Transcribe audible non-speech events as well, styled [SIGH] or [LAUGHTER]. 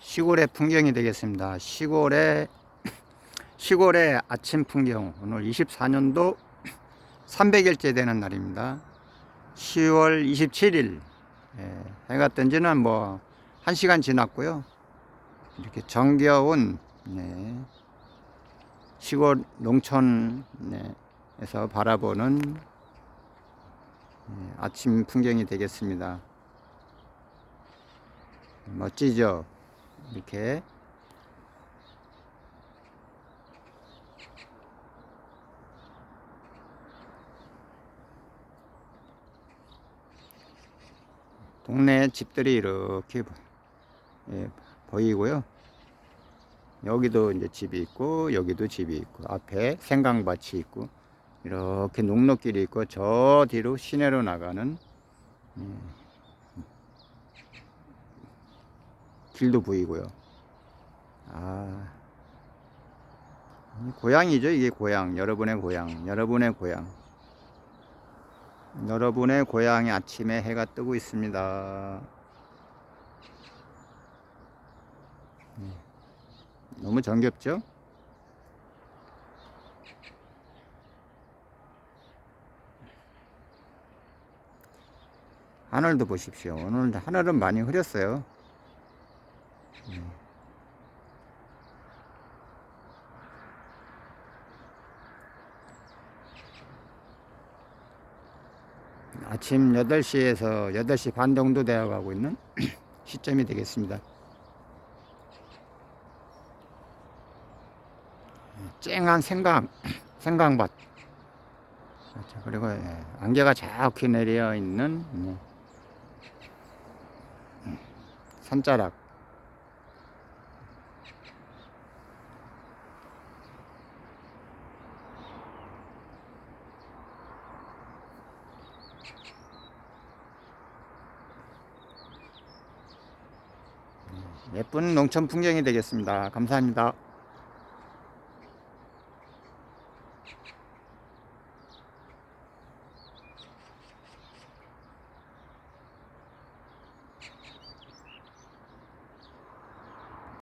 시골의 풍경이 되겠습니다. 시골의 시골의 아침 풍경. 오늘 24년도 300일째 되는 날입니다. 10월 27일. 예, 해가 뜬 지는 뭐 1시간 지났고요. 이렇게 정겨운 네, 시골 농촌에서 바라보는 예, 아침 풍경이 되겠습니다. 멋지죠? 이렇게 동네 집들이 이렇게 보- 예, 보이고요. 여기도 이제 집이 있고 여기도 집이 있고 앞에 생강밭이 있고 이렇게 농로길이 있고 저 뒤로 시내로 나가는 음, 길도 보이고요. 아, 이 고향이죠. 이게 고향. 여러분의 고향. 여러분의 고향. 여러분의 고향의 아침에 해가 뜨고 있습니다. 음, 너무 정겹죠? 하늘도 보십시오. 오늘 하늘은 많이 흐렸어요. 아침 8시에서 8시 반 정도 되어 가고 있는 [CLEARS THROAT] 시점이 되겠습니다. 쨍한 생강, [CLEARS THROAT] 생강밭. 그리고 예, 안개가 자욱히 내려 있는 예, 음, 산자락. 예쁜 농촌 풍경이 되겠습니다. 감사합니다.